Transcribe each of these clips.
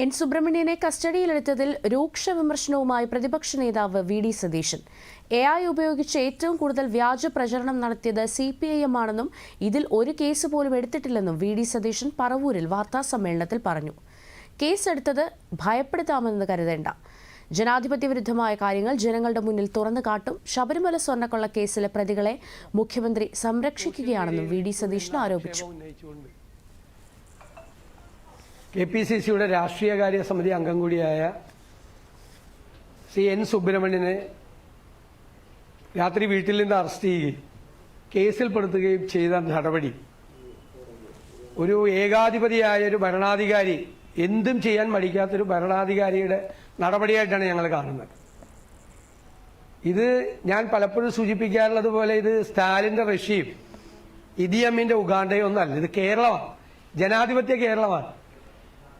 N സുബ്രഹ്മണ്യനെ കസ്റ്റഡിയിലെടുത്തതിൽ രൂക്ഷ വിമർശനവുമായി പ്രതിപക്ഷ നേതാവ് V D Satheesan. A I ഉപയോഗിച്ച് ഏറ്റവും കൂടുതൽ വ്യാജ പ്രചരണം നടത്തിയത് സി പി ഐ എം ആണെന്നും ഇതിൽ ഒരു കേസ് പോലും എടുത്തിട്ടില്ലെന്നും വി ഡി സതീശൻ പറവൂരിൽ വാർത്താസമ്മേളനത്തിൽ പറഞ്ഞു. കേസെടുത്തത് ഭയപ്പെടുത്താമെന്ന് കരുതേണ്ട. ജനാധിപത്യ വിരുദ്ധമായ കാര്യങ്ങൾ ജനങ്ങളുടെ മുന്നിൽ തുറന്നു കാട്ടും ശബരിമല സ്വർണക്കൊള്ള കേസിലെ പ്രതികളെ മുഖ്യമന്ത്രി സംരക്ഷിക്കുകയാണെന്നും വി ഡി സതീശൻ ആരോപിച്ചു. കെ പി സി സിയുടെ രാഷ്ട്രീയകാര്യ സമിതി അംഗം കൂടിയായ സി എൻ സുബ്രഹ്മണ്യനെ രാത്രി വീട്ടിൽ നിന്ന് അറസ്റ്റ് ചെയ്യുകയും കേസിൽപ്പെടുത്തുകയും ചെയ്ത നടപടി. ഒരു ഏകാധിപതിയായ ഒരു ഭരണാധികാരി എന്തും ചെയ്യാൻ മടിക്കാത്തൊരു ഭരണാധികാരിയുടെ നടപടിയായിട്ടാണ് ഞങ്ങൾ കാണുന്നത്. ഇത് ഞാൻ പലപ്പോഴും സൂചിപ്പിക്കാറുള്ളത് പോലെ ഇത് സ്റ്റാലിന്റെ റഷ്യയും ഇദിയമ്മിന്റെ ഉഗാണ്ടയും ഒന്നല്ല ഇത് കേരളമാണ്. ജനാധിപത്യ കേരളമാണ്.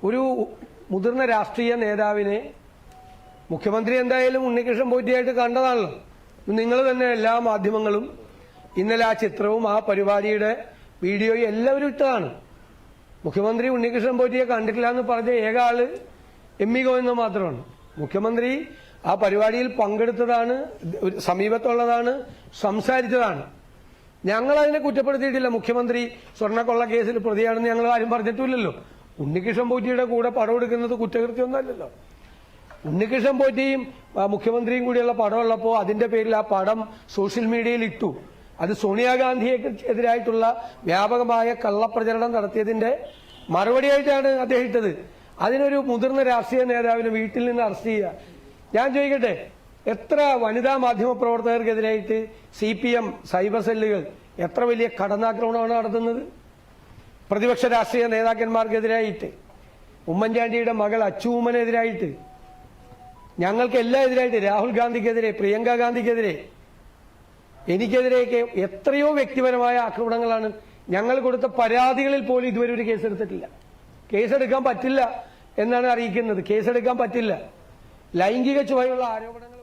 ഒരു മുതിർന്ന രാഷ്ട്രീയ നേതാവിനെ മുഖ്യമന്ത്രി എന്തായാലും ഉണ്ണികൃഷ്ണൻ പോറ്റിയായിട്ട് കണ്ടതാണല്ലോ. നിങ്ങൾ തന്നെ എല്ലാ മാധ്യമങ്ങളും ഇന്നലെ ആ ചിത്രവും ആ പരിപാടിയുടെ വീഡിയോയും എല്ലാവരും ഇട്ടതാണ്. മുഖ്യമന്ത്രി ഉണ്ണികൃഷ്ണൻ പോറ്റിയെ കണ്ടിട്ടില്ല എന്ന് പറഞ്ഞ ഏക ആൾ എം ഇ ഗോവിന്ദൻ മാത്രമാണ്. മുഖ്യമന്ത്രി ആ പരിപാടിയിൽ പങ്കെടുത്തതാണ് സമീപത്തുള്ളതാണ് സംസാരിച്ചതാണ്. ഞങ്ങൾ അതിനെ കുറ്റപ്പെടുത്തിയിട്ടില്ല. മുഖ്യമന്ത്രി സ്വർണക്കൊള്ള കേസിൽ പ്രതിയാണെന്ന് ഞങ്ങൾ ആരും പറഞ്ഞിട്ടില്ലല്ലോ. ഉണ്ണികൃഷ്ണൻ പോറ്റിയുടെ കൂടെ പടം എടുക്കുന്നത് കുറ്റകൃത്യമൊന്നുമല്ലല്ലോ. ഉണ്ണികൃഷ്ണൻ പോറ്റിയും മുഖ്യമന്ത്രിയും കൂടിയുള്ള പടമുള്ളപ്പോൾ അതിന്റെ പേരിൽ ആ പടം സോഷ്യൽ മീഡിയയിൽ ഇട്ടു. അത് സോണിയാഗാന്ധിയെതിരായിട്ടുള്ള വ്യാപകമായ കള്ളപ്രചരണം നടത്തിയതിന്റെ മറുപടിയായിട്ടാണ് അദ്ദേഹം ഇട്ടത്. അതിനൊരു മുതിർന്ന രാഷ്ട്രീയ നേതാവിനെ വീട്ടിൽ നിന്ന് അറസ്റ്റ് ചെയ്യുക. ഞാൻ ചോദിക്കട്ടെ എത്ര വനിതാ മാധ്യമ പ്രവർത്തകർക്കെതിരായിട്ട് സി പി എം സൈബർ സെല്ലുകൾ എത്ര വലിയ കടന്നാക്രമണമാണ് നടത്തുന്നത്? പ്രതിപക്ഷ രാഷ്ട്രീയ നേതാക്കന്മാർക്കെതിരായിട്ട് ഉമ്മൻചാണ്ടിയുടെ മകൾ അച്ചുമ്മനെതിരായിട്ട് ഞങ്ങൾക്ക് എല്ലാം എതിരായിട്ട് രാഹുൽ ഗാന്ധിക്കെതിരെ പ്രിയങ്ക ഗാന്ധിക്കെതിരെ എനിക്കെതിരെയൊക്കെ എത്രയോ വ്യക്തിപരമായ ആക്രമണങ്ങളാണ്. ഞങ്ങൾ കൊടുത്ത പരാതികളിൽ പോലും ഇതുവരെ ഒരു കേസെടുത്തിട്ടില്ല. കേസെടുക്കാൻ പറ്റില്ല എന്നാണ് അറിയിക്കുന്നത്. കേസെടുക്കാൻ പറ്റില്ല. ലൈംഗിക ചുവയുള്ള ആരോപണങ്ങൾ